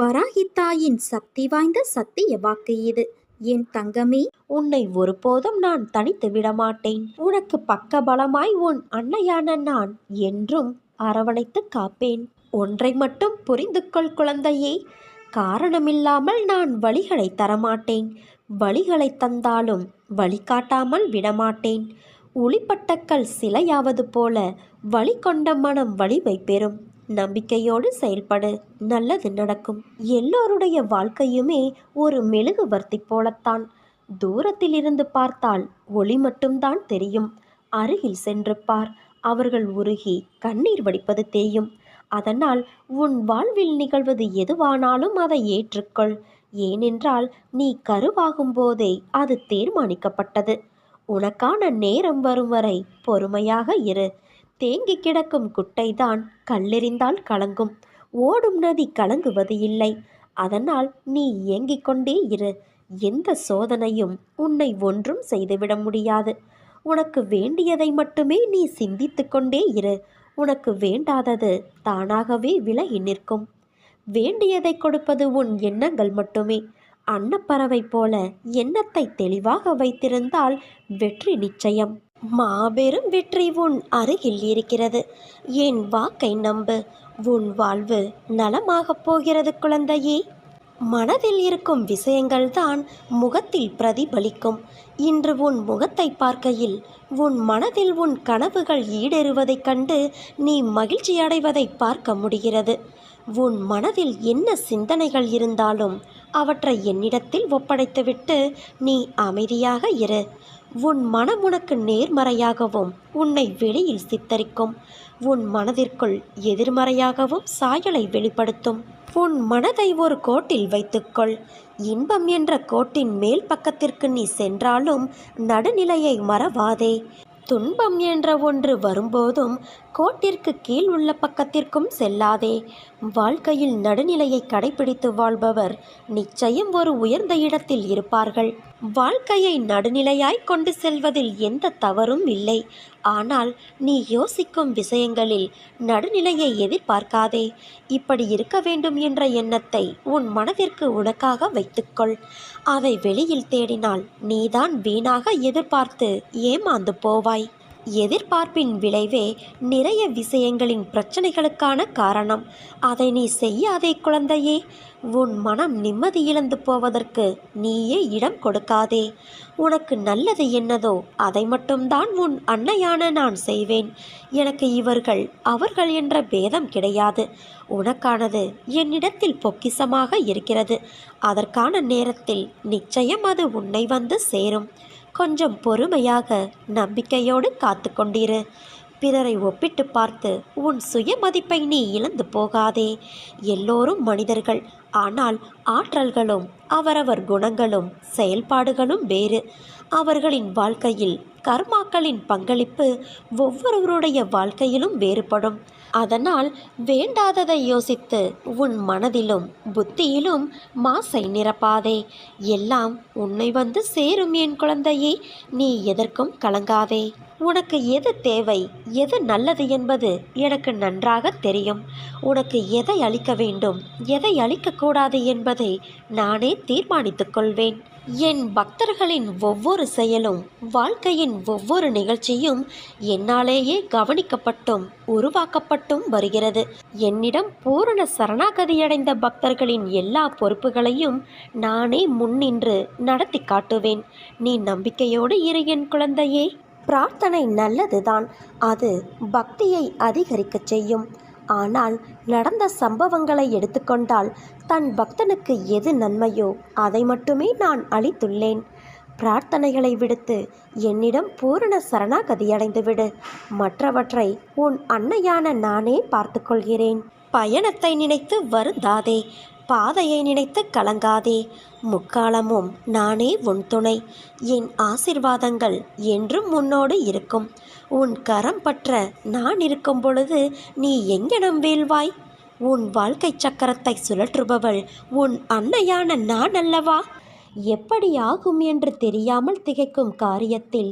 வராகி தாயின் சக்தி வாய்ந்த சத்திய வாக்கு இது. என் தங்கமே உன்னை ஒருபோதும் நான் தனித்து விடமாட்டேன். உனக்கு பக்க பலமாய் உன் அன்னையான நான் என்றும் அரவணைத்து காப்பேன். ஒன்றை மட்டும் புரிந்து கொள் குழந்தையே காரணமில்லாமல் நான் வழிகளை தரமாட்டேன். வழிகளை தந்தாலும் வழிகாட்டாமல் விடமாட்டேன். ஒளிப்பட்டக்கள் சிலையாவது போல வழி கொண்ட மனம் வலிமை பெறும். நம்பிக்கையோடு செயல்படு. நல்லது நடக்கும். எல்லோருடைய வாழ்க்கையுமே ஒரு மெழுகுவர்த்தி போலத்தான். தூரத்தில் இருந்து பார்த்தால் ஒளி மட்டும்தான் தெரியும். அருகில் சென்று பார். அவர்கள் உருகி கண்ணீர் வடிப்பது தெரியும் அதனால் உன் வாழ்வில் நிகழ்வது எதுவானாலும் அதை ஏற்றுக்கொள். ஏனென்றால் நீ கருவாகும் போதே அது தீர்மானிக்கப்பட்டது. உனக்கான நேரம் வரும் வரை பொறுமையாக இரு. தேங்கி கிடக்கும் குட்டைதான் கல்லெறிந்தால் கலங்கும். ஓடும் நதி கலங்குவது இல்லை. அதனால் நீ இயங்கிக் கொண்டே இரு. எந்த சோதனையும் உன்னை ஒன்றும் செய்துவிட முடியாது. உனக்கு வேண்டியதை மட்டுமே நீ சிந்தித்து கொண்டே இரு. உனக்கு வேண்டாதது தானாகவே விலகி நிற்கும். வேண்டியதை கொடுப்பது உன் எண்ணங்கள் மட்டுமே. அன்னப்பறவை போல எண்ணத்தை தெளிவாக வைத்திருந்தால் வெற்றி நிச்சயம். மாபெரும் வெற்றி உன் அருகில் இருக்கிறது. என் வாக்கை நம்பு. உன் வாழ்வு நலமாகப் போகிறது குழந்தையே. மனதில் இருக்கும் விஷயங்கள்தான் முகத்தில் பிரதிபலிக்கும். இன்று உன் முகத்தை பார்க்கையில் உன் மனதில் உன் கனவுகள் ஈடேறுவதைக் கண்டு நீ மகிழ்ச்சி அடைவதை பார்க்க முடிகிறது. உன் மனதில் என்ன சிந்தனைகள் இருந்தாலும் அவற்றை என்னிடத்தில் ஒப்படைத்துவிட்டு நீ அமைதியாக இரு. உன் மனம் உனக்கு நேர்மறையாகவும் உன்னை வெளியில் சித்தரிக்கும். உன் மனதிற்குள் எதிர்மறையாகவும் சாயலை வெளிப்படுத்தும். உன் மனதை ஒரு கோட்டில் வைத்துக்கொள். இன்பம் என்ற கோட்டின் மேல் பக்கத்திற்கு நீ சென்றாலும் நடுநிலையை மறவாதே. துன்பம் என்ற ஒன்று வரும்போதும் கோட்டிற்கு கீழ் உள்ள பக்கத்திற்கும் செல்லாதே. வாழ்க்கையில் நடுநிலையை கடைபிடித்து வாழ்பவர் நிச்சயம் ஒரு உயர்ந்த இடத்தில் இருப்பார்கள். வாழ்க்கையை நடுநிலையாய் கொண்டு செல்வதில் எந்த தவறும் இல்லை. ஆனால் நீ யோசிக்கும் விஷயங்களில் நடுநிலையை எதிர்பார்க்காதே. இப்படி இருக்க வேண்டும் என்ற எண்ணத்தை உன் மனதிற்கு உனக்காக வைத்துக்கொள். அதை வெளியில் தேடினால் நீதான் வீணாக எதிர்பார்த்து ஏமாந்து போவாய். எதிர்பார்ப்பின் விளைவே நிறைய விஷயங்களின் பிரச்சனைகளுக்கான காரணம். அதை நீ செய்யாதே குழந்தையே. உன் மனம் நிம்மதி இழந்து போவதற்கு நீயே இடம் கொடுக்காதே. உனக்கு நல்லது என்னதோ அதை மட்டும்தான் உன் அன்னையான நான் செய்வேன். எனக்கு இவர்கள் அவர்கள் என்ற பேதம் கிடையாது. உனக்கானது என்னிடத்தில் பொக்கிசமாக இருக்கிறது. அதற்கான நேரத்தில் நிச்சயம் அது உன்னை வந்து சேரும். கொஞ்சம் பொறுமையாக நம்பிக்கையோடு காத்து கொண்டிரு. பிறரை ஒப்பிட்டு பார்த்து உன் சுயமதிப்பை நீ இழந்து போகாதே. எல்லோரும் மனிதர்கள். ஆனால் ஆற்றல்களும் அவரவர் குணங்களும் செயல்பாடுகளும் வேறு. அவர்களின் வாழ்க்கையில் கர்மாக்களின் பங்களிப்பு ஒவ்வொருவருடைய வாழ்க்கையிலும் வேறுபடும். அதனால் வேண்டாததை யோசித்து உன் மனதிலும் புத்தியிலும் மாசை நிரப்பாதே. எல்லாம் உன்னை வந்து சேரும் என் குழந்தையே நீ எதற்கும் கலங்காதே. உனக்கு எது தேவை எது நல்லது என்பது எனக்கு நன்றாக தெரியும். உனக்கு எதை அளிக்க வேண்டும் எதை அளிக்கக்கூடாது என்பதை நானே தீர்மானித்துக் கொள்வேன். என் பக்தர்களின் ஒவ்வொரு செயலும் வாழ்க்கையின் ஒவ்வொரு நிகழ்ச்சியும் என்னாலேயே கவனிக்கப்பட்டும் உருவாக்கப்பட்டும் வருகிறது. என்னிடம் பூரண சரணாகதியடைந்த பக்தர்களின் எல்லா பொறுப்புகளையும் நானே முன்னின்று நடத்தி காட்டுவேன். நீ நம்பிக்கையோடு இரு என் குழந்தையே. பிரார்த்தனை நல்லதுதான். அது பக்தியை அதிகரிக்கச் செய்யும். ஆனால் நடந்த சம்பவங்களை எடுத்துக்கொண்டால் தன் பக்தனுக்கு எது நன்மையோ அதை மட்டுமே நான் அளித்துள்ளேன். பிரார்த்தனைகளை விடுத்து என்னிடம் பூரண சரணாகதியடைந்து விடு மற்றவற்றை உன் அன்னையான நானே பார்த்துக்கொள்கிறேன். பயணத்தை நினைத்து வருந்தாதே. பாதையை நினைத்து கலங்காதே. முக்காலமும் நானே உன் துணை. என் ஆசிர்வாதங்கள் என்றும் உன்னோடு இருக்கும். உன் கரம் பற்ற நான் இருக்கும் பொழுது நீ எங்கெனம் வீழ்வாய்? உன் வாழ்க்கை சக்கரத்தை சுழற்றுபவள் உன் அன்னையான நான் அல்லவா? எப்படி ஆகும் என்று தெரியாமல் திகைக்கும் காரியத்தில்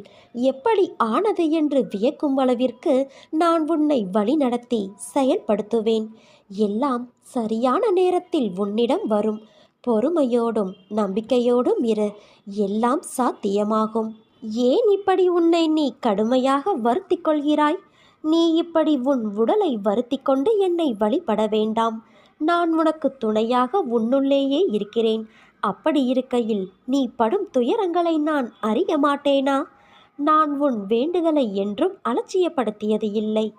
எப்படி ஆனது என்று வியக்கும் அளவிற்கு நான் உன்னை வழிநடத்தி செயல்படுத்துவேன். எல்லாம் சரியான நேரத்தில் உன்னிடம் வரும். பொறுமையோடும் நம்பிக்கையோடும் இரு. எல்லாம் சாத்தியமாகும். ஏன் இப்படி உன்னை நீ கடுமையாக வருத்திக் கொள்கிறாய்? நீ இப்படி உன் உடலை வருத்தி கொண்டு என்னை வழிபட வேண்டாம். நான் உனக்கு துணையாக உன்னுள்ளேயே இருக்கிறேன். அப்படி இருக்கையில் நீ படும் துயரங்களை நான் அறிய மாட்டேனா? நான் உன் வேண்டுதலை என்றும் அலட்சியப்படுத்தியது இல்லை.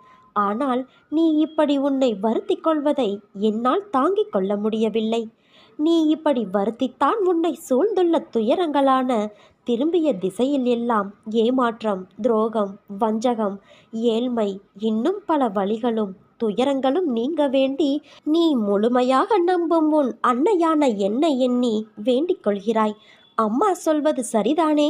ஆனால் நீ இப்படி உன்னை வருத்திக் கொள்வதை என்னால் தாங்கிக் கொள்ள முடியவில்லை. நீ இப்படி வருத்தித்தான் உன்னை சூழ்ந்துள்ள துயரங்களான திரும்பிய திசையில் எல்லாம் ஏமாற்றம் துரோகம் வஞ்சகம் ஏழ்மை இன்னும் பல வழிகளும் துயரங்களும் நீங்க வேண்டி நீ முழுமையாக நம்பும் உன் அன்னையான என்னை எண்ணி வேண்டிக் கொள்கிறாய். அம்மா சொல்வது சரிதானே?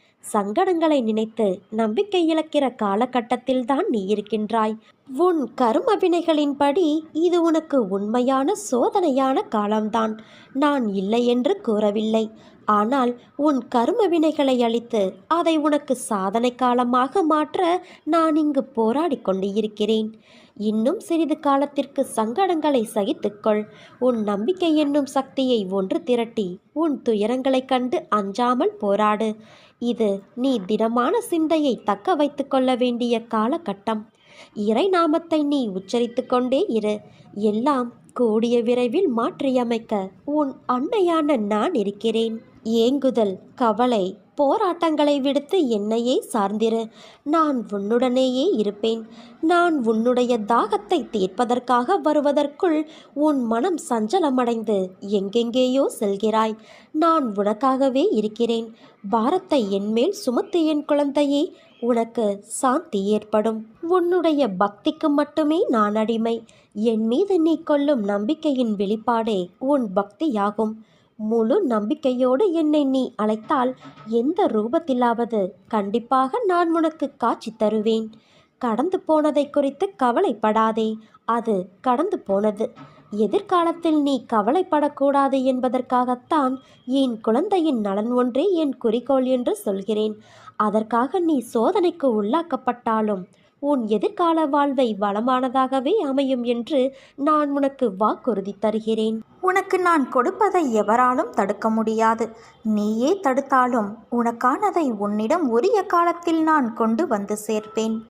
சங்கடங்களை நினைத்து நம்பிக்கை இழக்கிற காலகட்டத்தில் தான் நீ இருக்கின்றாய். உன் கருமபினைகளின்படி இது உனக்கு உண்மையான சோதனையான காலம்தான். நான் இல்லை என்று கூறவில்லை. ஆனால் உன் கர்ம வினைகளை அழித்து அதை உனக்கு சாதனை காலமாக மாற்ற நான் இங்கு போராடி கொண்டு இருக்கிறேன் இன்னும் சிறிது காலத்திற்கு சங்கடங்களை சகித்துக்கொள் உன் நம்பிக்கை என்னும் சக்தியை ஒன்று திரட்டி உன் துயரங்களைக் கண்டு அஞ்சாமல் போராடு. இது நீ திடமான சிந்தையை தக்க வைத்து கொள்ள வேண்டிய காலகட்டம். இறை நாமத்தை நீ உச்சரித்து கொண்டே இரு. எல்லாம் கூடிய விரைவில் மாற்றியமைக்க உன் அன்னையான நான் இருக்கிறேன். ஏங்குதல் கவலை போராட்டங்களை விடுத்து என்னையே சார்ந்திரு. நான் உன்னுடனேயே இருப்பேன். நான் உன்னுடைய தாகத்தை தீர்ப்பதற்காக வருவதற்குள் உன் மனம் சஞ்சலமடைந்து எங்கெங்கேயோ செல்கிறாய். நான் உனக்காகவே இருக்கிறேன். பாரத்தை என்மேல் சுமத்து என் குழந்தையே உனக்கு சாந்தி ஏற்படும். உன்னுடைய பக்திக்கு மட்டுமே நான் அடிமை. என் மீது நீ கொள்ளும் நம்பிக்கையின் வெளிப்பாடே உன் பக்தியாகும். முழு நம்பிக்கையோடு என்னை நீ அழைத்தால் எந்த ரூபத்திலாவது கண்டிப்பாக நான் உனக்கு காட்சி தருவேன். கடந்து போனதை குறித்து கவலைப்படாதே அது கடந்து போனது. எதிர்காலத்தில் நீ கவலைப்படக்கூடாது என்பதற்காகத்தான் என் குழந்தையின் நலன் ஒன்றே என் குறிக்கோள் என்று சொல்கிறேன். அதற்காக நீ சோதனைக்கு உள்ளாக்கப்பட்டாலும் உன் எதிர்கால வாழ்வை வளமானதாகவே அமையும் என்று நான் உனக்கு வாக்குறுதி தருகிறேன். உனக்கு நான் கொடுப்பதை எவராலும் தடுக்க முடியாது. நீயே தடுத்தாலும் உனக்கானதை உன்னிடம் உரிய காலத்தில் நான் கொண்டு வந்து சேர்ப்பேன்.